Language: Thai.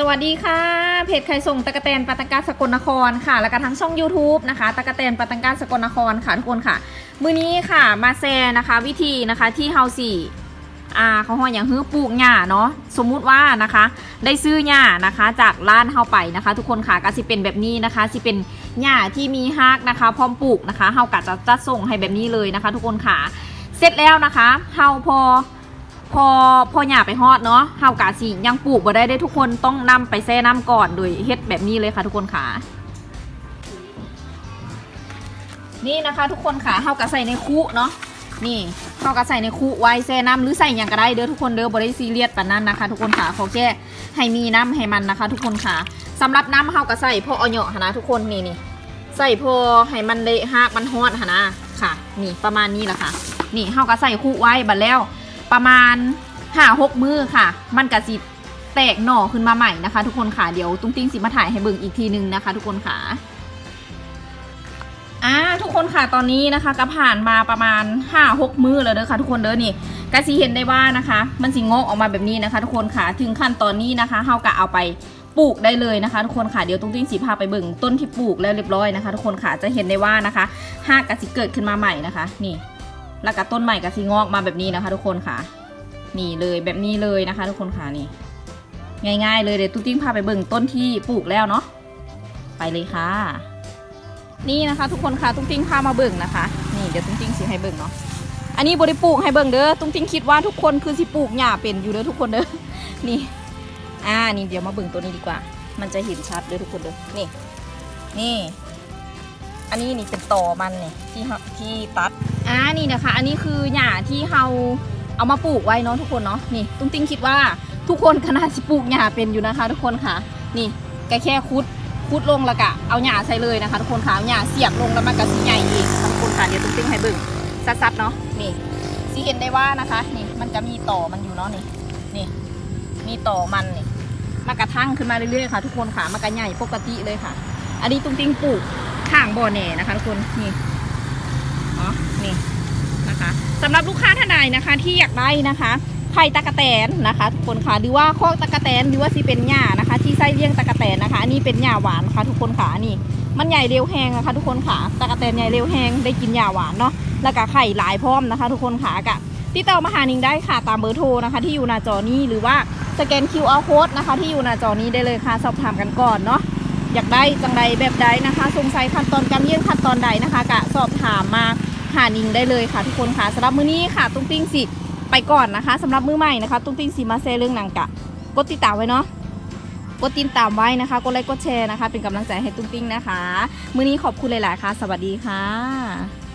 สวัสดีค่ะ เพจไข่ส่งตะกะแตนปาตังกาสกลนครค่ะ แล้วก็ทั้งช่อง YouTube นะคะตะกะแตนปาตังกาสกลนครค่ะทุกคนค่ะ มือนี้ค่ะมาแชร์นะคะ วิธีนะคะที่เฮาสี่อ่าเขาห้อยอย่างฮื้อปลูกหญ้าเนาะสมมุติว่านะคะ ได้ซื้อหญ้านะคะ จากร้านเฮาไปนะคะ ทุกคนค่ะก็สิเป็นแบบนี้นะคะสิเป็นหญ้าที่มีฮักนะคะ พร้อมปลูกนะคะเฮากะจะจัดส่งให้แบบนี้เลยนะคะ ทุกคนค่ะเสร็จแล้วนะคะเฮาพอ พอพอหย่าไปฮอดเนาะเฮากาสิยังปลูกบ่ได้ได้ทุกคนต้องนำไปแช่น้ำก่อนโดยเฮ็ดแบบนี้เลยค่ะทุกคนค่ะ นี่นะคะ ทุกคนค่ะเฮากะใส่ในคุเนาะนี่เฮากะใส่ในคุไว้แช่น้ำหรือใส่หยังก็ได้เด้อทุกคนเด้อบ่ได้ซีเรียสปานนั้นนะคะ ทุกคนค่ะขอแค่ให้มีน้ำให้มันนะคะ ทุกคนค่ะสำหรับน้ำเฮากะใส่พอเอาเหยาะหนะทุกคนนี่นี่ใส่พอให้มันได้ฮากมันฮอดหั้นนะค่ะ นี่ประมาณนี้แหละค่ะ นี่เฮากะใส่คุไว้บัดแล้ว ประมาณห้าหกมือค่ะ มันกระสิแตกหน่อขึ้นมาใหม่นะคะ ทุกคนค่ะเดี๋ยวตุ้งติ้งสิมาถ่ายให้เบิ่งอีกทีนึงนะคะ ทุกคนค่ะอ่าทุกคนค่ะตอนนี้นะคะก็ผ่านมาประมาณห้าหกมือแล้วเด้อค่ะ ทุกคนเด้อนี่กะสิเห็นได้ว่านะคะ มันสิงอกออกมาแบบนี้นะคะ ทุกคนค่ะถึงขั้นตอนนี้นะคะเฮากะเอาไปปลูกได้เลยนะคะ ทุกคนค่ะเดี๋ยวตุ้งติ้งสีพาไปเบิ่งต้นที่ปลูกแล้วเรียบร้อยนะคะ ทุกคนค่ะจะเห็นได้ว่านะคะห้ากะสิเกิดขึ้นมาใหม่นะคะ นี่ แล้วก็ต้นใหม่กะสิงอกมาแบบนี้นะคะ ทุกคนค่ะ นี่เลยแบบนี้เลยนะคะ ทุกคนค่ะนี่ง่ายๆเลยเดี๋ยวตุ้งติ้งพาไปเบิ่งต้นที่ปลูกแล้วเนาะไปเลยค่ะ นี่นะคะ ทุกคนค่ะตุ้งติ้งพามาเบิ่งนะคะ นี่เดี๋ยวตุ้งติ้งสิให้เบิ่งเนาะอันนี้บริปลูกให้เบิ่งเด้อตุ้งติ้งคิดว่าทุกคนคือสิปลูกหญ้าเป็นอยู่เด้อทุกคนเด้อนี่ อ่านี่เดี๋ยวมาเบิ่งตัวนี้ดีกว่า มันจะเห็นชัดเด้อทุกคนเด้อนี่ นี่ อันนี้นี่เป็นตอมันเนี่ยที่เฮาที่ตัดอ่านี่นะคะ อันนี้คือหญ้าที่เฮาเอามาปลูกไว้เนาะทุกคนเนาะนี่ตุ้งติ้งคิดว่าทุกคนขนาดสิปลูกหญ้าเป็นอยู่นะคะ ทุกคนค่ะ นี่แกแค่คุดคุดลงแล้วกะเอาหญ้าใส่เลยนะคะ ทุกคนค่ะเอาหญ้าเสียบลงแล้วมันก็สิใหญ่เองทุกคนค่ะเดี๋ยวตุ้งติ้งให้เบิ่งซัดๆเนาะนี่สิเห็นได้ว่านะคะ นี่มันจะมีต่อมันอยู่เนาะนี่นี่มีต่อมันนี่มากระทั่งขึ้นมาเรื่อยๆค่ะ ทุกคนค่ะมันก็ใหญ่ปกติเลยค่ะ อันนี้ตุ้งติ้งปลูก ข้างบ่อแหน่นะคะทุกคนนี่อ๋อนี่นะคะสำหรับลูกค้าท่านใดนะคะ ที่อยากได้นะคะไข่ตะกะแตนนะคะทุกคนค่ะหรือว่าคอกตะกะแตนหรือว่าสิเป็นหญ้านะคะ ที่ไส้เลี้ยงตะกะแตนนะคะอันนี้เป็นหญ้าหวานค่ะทุกคนค่ะนี่ มันใหญ่เร็วแหงนะคะ ทุกคนค่ะตะกะแตนใหญ่เร็วแหงได้กินหญ้าหวานเนาะแล้วก็ไข่หลายพร้อมนะคะ ทุกคนค่ะกะติดต่อมาหานิงได้ค่ะตามเบอร์โทรนะคะ ที่อยู่หน้าจอนี้หรือว่าสแกน QR code นะคะ ที่อยู่หน้าจอนี้ได้เลยค่ะสอบถามกันก่อนเนาะ อยากได้จังใดแบบใดนะคะสงสัยขั้นตอนการเยี่ยงขั้นตอนใดนะคะกะสอบถามมาหานิงได้เลยค่ะทุกคนค่ะสำหรับมื้อนี้ค่ะ ตุ้งติ้งสิไปก่อนนะคะสำหรับมื้อใหม่นะคะ ตุ้งติ้งสิมาแซ่เรื่องนางกะกดติดตามไว้เนาะกดติดตามไว้นะคะกดไลค์กดแชร์นะคะ เป็นกำลังใจให้ตุ้งติ้งนะคะ มื้อนี้ขอบคุณหลาย ๆ ค่ะ สวัสดีค่ะ